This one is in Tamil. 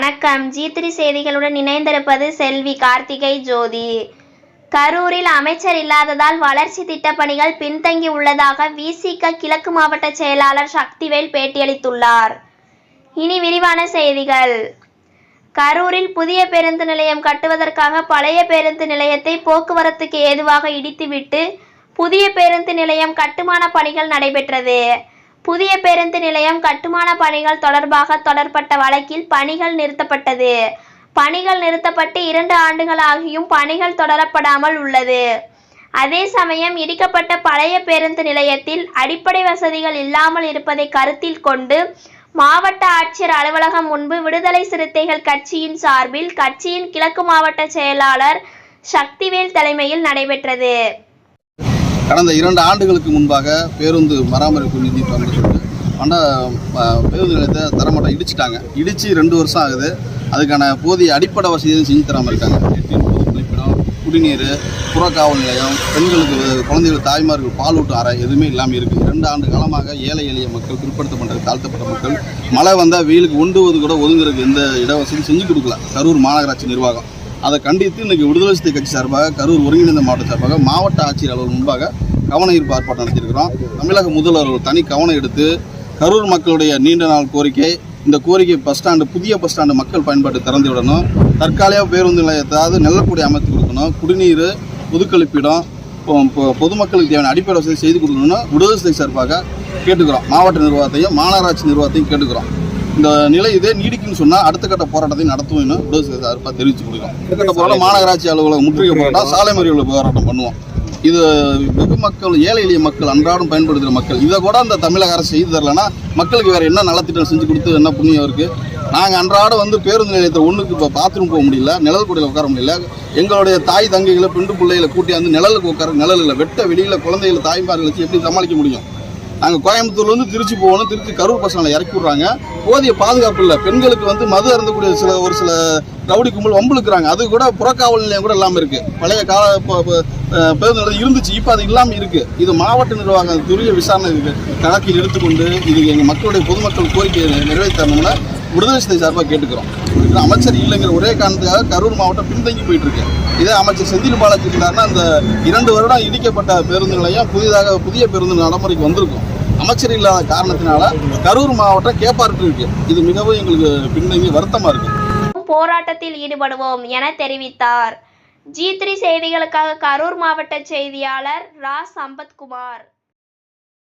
வணக்கம். ஜி த்ரீ செய்திகளுடன் இணைந்திருப்பது செல்வி கார்த்திகை ஜோதி. கரூரில் அமைச்சர் இல்லாததால் வளர்ச்சி திட்டப் பணிகள் பின்தங்கி உள்ளதாக விசிக கிழக்கு மாவட்ட செயலாளர் சக்திவேல் பேட்டியளித்துள்ளார். இனி விரிவான செய்திகள். கரூரில் புதிய பேருந்து நிலையம் கட்டுவதற்காக பழைய பேருந்து நிலையத்தை போக்குவரத்துக்கு ஏதுவாக இடித்துவிட்டு புதிய பேருந்து நிலையம் கட்டுமான பணிகள் நடைபெற்றது. புதிய பேருந்து நிலையம் கட்டுமான பணிகள் தொடர்பாக தொடர்பட்ட வழக்கில் பணிகள் நிறுத்தப்பட்டது. பணிகள் நிறுத்தப்பட்டு இரண்டு ஆண்டுகளாகியும் பணிகள் தொடரப்படாமல் உள்ளது. அதே சமயம் இடிக்கப்பட்ட பழைய பேருந்து நிலையத்தில் அடிப்படை வசதிகள் இல்லாமல் இருப்பதை கருத்தில் கொண்டு மாவட்ட ஆட்சியர் அலுவலகம் முன்பு விடுதலை சிறுத்தைகள் கட்சியின் சார்பில் கட்சியின் கிழக்கு மாவட்ட செயலாளர் சக்திவேல் தலைமையில் நடைபெற்றது. கடந்த இரண்டு ஆண்டுகளுக்கு முன்பாக பேருந்து பராமரிப்பு நிதி வந்து சொல்லிட்டு ப- பேருந்து நிலையத்தை தரமட்டம் இடிச்சிட்டாங்க. இடித்து ரெண்டு வருஷம் ஆகுது. அதுக்கான போதிய அடிப்படை வசதியும் செஞ்சு தராமல் இருக்காங்க. லெட்டின் பொது குடிநீர் புறக்காவல் நிலையம் பெண்களுக்கு குழந்தைகள் தாய்மார்கள் பாலூட்டு அறை எதுவுமே இல்லாமல் இருக்குது இரண்டு ஆண்டு காலமாக ஏழை எளிய மக்கள் பிற்படுத்தப்பட்ட தாழ்த்தப்பட்ட மக்கள் மழை வந்தால் வெயிலுக்கு ஒன்று கூட ஒதுங்குறதுக்கு எந்த இடவசதியும் செஞ்சு கொடுக்கல. கரூர் மாநகராட்சி நிர்வாகம். அதை கண்டித்து இன்றைக்கி விடுதலை சிறுத்தை கட்சி சார்பாக கரூர் ஒருங்கிணைந்த மாவட்ட சார்பாக மாவட்ட ஆட்சியர் அலுவலர் முன்பாக கவன ஈர்ப்பு ஆர்ப்பாட்டம் நடத்தியிருக்கிறோம். தமிழக முதல்வர் ஒரு தனி கவனம் எடுத்து கரூர் மக்களுடைய நீண்ட நாள் கோரிக்கை இந்த கோரிக்கை பஸ் ஸ்டாண்டு புதிய பஸ் ஸ்டாண்டு மக்கள் பயன்பாட்டு திறந்து விடணும். தற்காலிக பேருந்து நிலையத்தாவது நெல்லக்கூடிய அமைத்து கொடுக்கணும். குடிநீர் புதுக்கழிப்பிடம் பொதுமக்களுக்கு தேவையான அடிப்படை வசதி செய்து கொடுக்கணும்னு விடுதலை சார்பாக கேட்டுக்கிறோம். மாவட்ட நிர்வாகத்தையும் மாநகராட்சி நிர்வாகத்தையும் கேட்டுக்கிறோம். இந்த நிலை இதே நீடிக்குன்னு சொன்னா அடுத்த கட்ட போராட்டத்தை நடத்துவோம்னு விடுதலை சார்பாக தெரிவிச்சு கொடுக்கிறோம் அடுத்த கட்ட போராட்டம் மாநகராட்சி அலுவலகம் முற்றுகை போராட்டம் சாலை மறியல் போராட்டம் பண்ணுவோம். இது வெகு மக்கள் ஏழை எளிய மக்கள் அன்றாடம் பயன்படுத்துகிற மக்கள். இதை கூட அந்த தமிழக அரசு செய்து தரலன்னா மக்களுக்கு வேற என்ன நலத்திட்டம் செஞ்சு கொடுத்து என்ன புண்ணியம் இருக்கு? நாங்கள் அன்றாடம் வந்து பேருந்து நிலையத்தை ஒன்றுக்கு இப்போ பாத்ரூம் போக முடியல நிழல் கூடையில் உட்கார முடியல. எங்களுடைய தாய் தங்கைகளை பெண்டு பிள்ளைகளை கூட்டி வந்து நிழலுக்கு உட்கார நிழல் இல்லை வெட்ட வெளியில் குழந்தைகளை தாய்மார்களை வச்சு எப்படி சமாளிக்க முடியும்? நாங்கள் கோயம்புத்தூர்லேருந்து திருச்சி போகணும். திருச்சி கரூர் பசங்களை இறக்கி விட்றாங்க. போதிய பாதுகாப்பு இல்லை. பெண்களுக்கு வந்து மது அருந்தக்கூடிய சில ஒரு சில ரவுடி கும்பல் வம்புழுக்கிறாங்க. அது கூட புறக்காவல் நிலையம் கூட இல்லாமல் இருக்குது பழைய கால இப்போ- பேருந்து நிலையம் இருந்துச்சு. இப்போ அது இல்லாமல் இருக்குது இது மாவட்ட நிர்வாகம் துரிய விசாரணை கணக்கில் எடுத்துக்கொண்டு இது எங்கள் மக்களுடைய பொதுமக்கள் கோரிக்கையை நிறைவேற்றணும்னா விடுதலை சிறுத்தை சார்பாக கேட்டுக்கிறோம். அமைச்சர் இல்லைங்கிற ஒரே காரணத்துக்காக கரூர் மாவட்டம் பின்தங்கி போயிட்டு இருக்கு இதே அமைச்சர் செந்தில் பாலாஜி இருந்தாருன்னா அந்த இரண்டு வருடம் இடிக்கப்பட்ட பேருந்துகளையும் புதிதாக புதிய பேருந்து நடைமுறைக்கு வந்திருக்கும். அமைச்சர் இல்லாத காரணத்தினால கரூர் மாவட்டம் கேப்பாட்டு இருக்கு இது மிகவும் எங்களுக்கு பின்தங்கி வருத்தமா இருக்கு. போராட்டத்தில் ஈடுபடுவோம் என தெரிவித்தார். ஜி த்ரீ செய்திகளுக்காக கரூர் மாவட்ட செய்தியாளர் ரா சம்பத்குமார்